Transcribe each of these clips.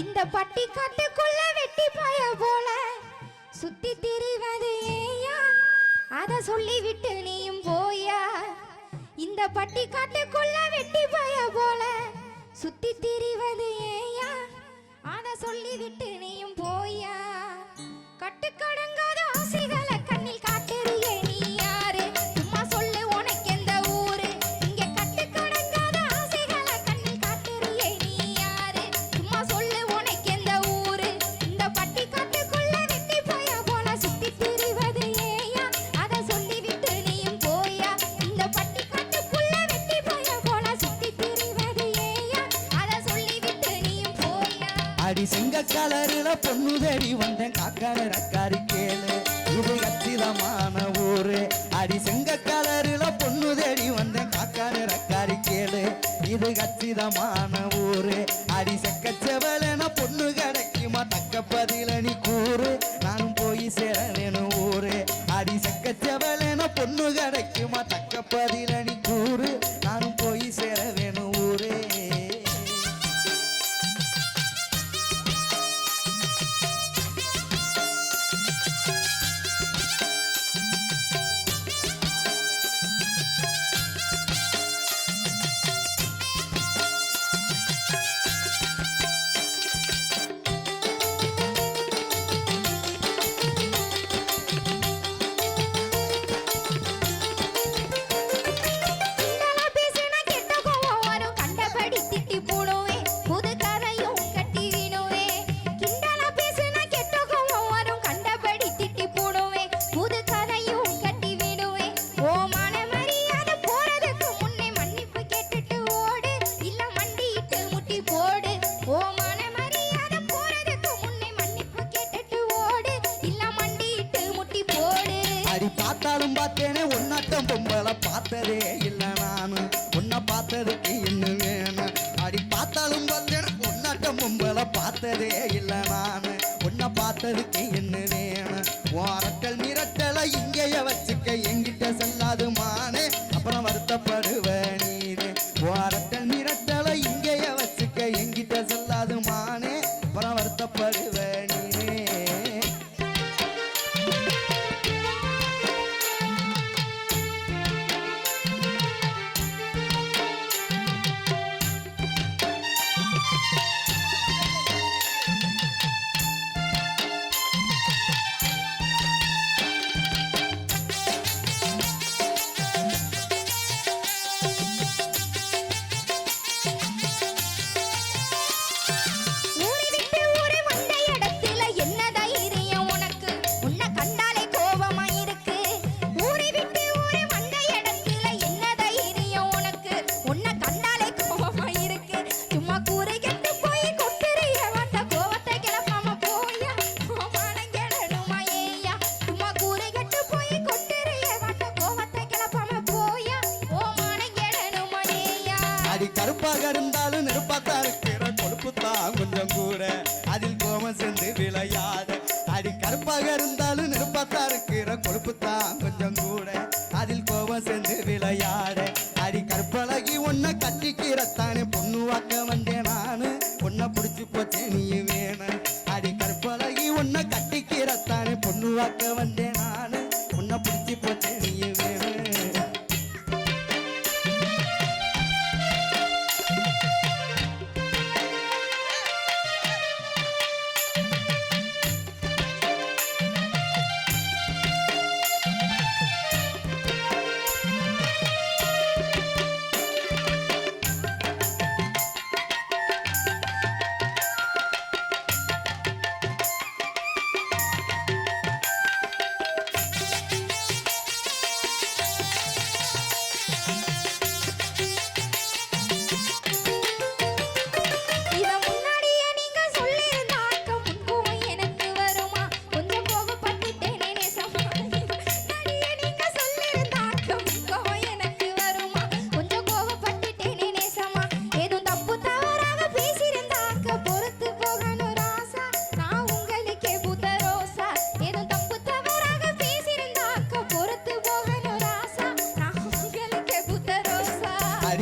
இந்த பட்டி காட்டுக்குள்ள வெட்டி பாய போல. சுத்தி திரிவது ஏயா? அத சொல்லிவிட்டு நீயும் போயா? இந்த பட்டி காட்டுக்குள்ள வெட்டி பாய போல. சுத்தி திரிவது ஏயா? அத சொல்லிவிட்டு கலரில பொண்ணு தேடி வந்தேன். காக்கால ரக்காரி கேளு. இது கத்திதமான ஊரு. அடி செங்க கலரில பொண்ணு தேடி வந்தேன். காக்கால ரக்காரி கேளு. இது கத்திதமான கருப்பாக இருந்தாலும் நெருப்பாத்தான் இருக்கிற கொழுப்புத்தான் கொஞ்சம் கூட. அதில் கோம சென்று விளையாட அடி கருப்பாக இருந்தாலும் நெருப்பாத்தான் இருக்கிற கொழுப்பு கொஞ்சம் கூட. அதில் கோம சென்று விளையாட அடி கருப்பழகி ஒன்ன கட்டிக்கிறத்தானே. பொண்ணு வாக்க வந்தேன் நானு. பொண்ணை பிடிச்சி போச்சேன் நீ வேணும். அடி கருப்பழகி ஒன்ன கட்டிக்கிறத்தானே. பொண்ணு வாக்க வந்தேன்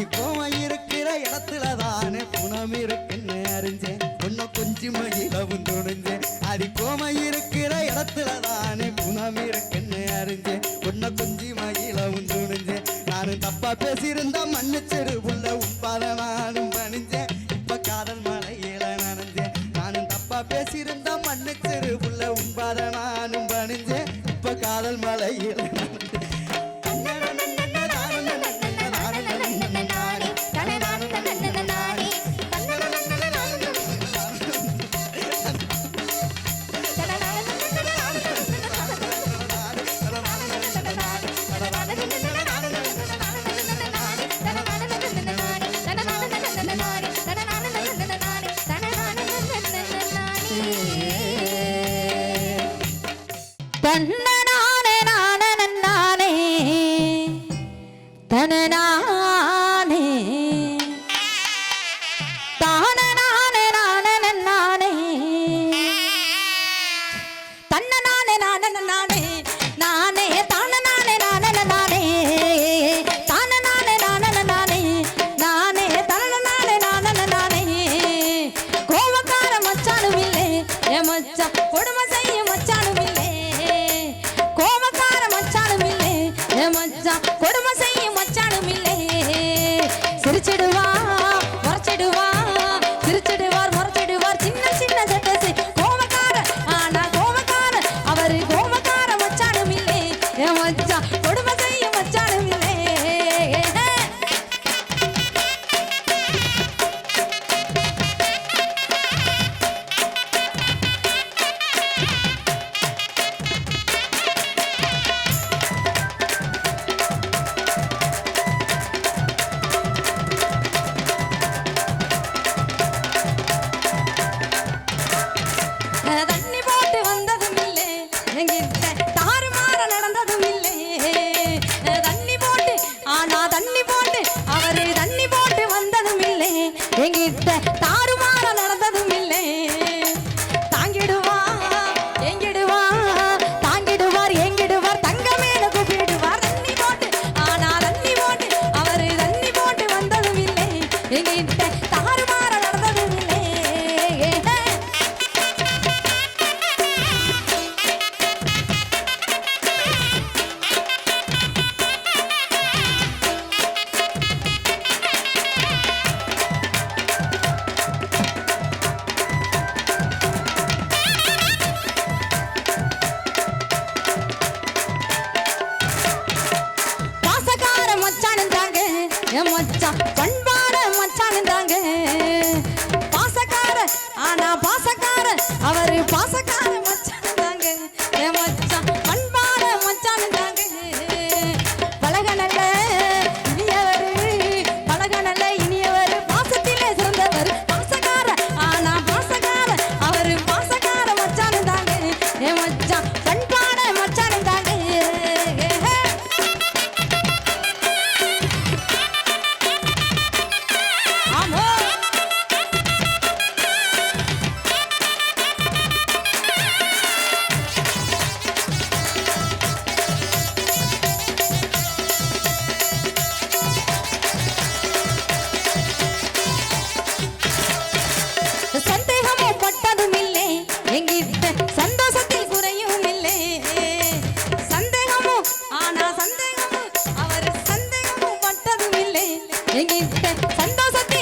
இப்போ இருக்கிற இடத்துல தானே குணம் இருக்குன்னு அறிஞ்சேன். ஒன்னும் கொஞ்சம் மகிழவும் துணிஞ்சேன். அது கோமையில் அவர் பாச 三到三。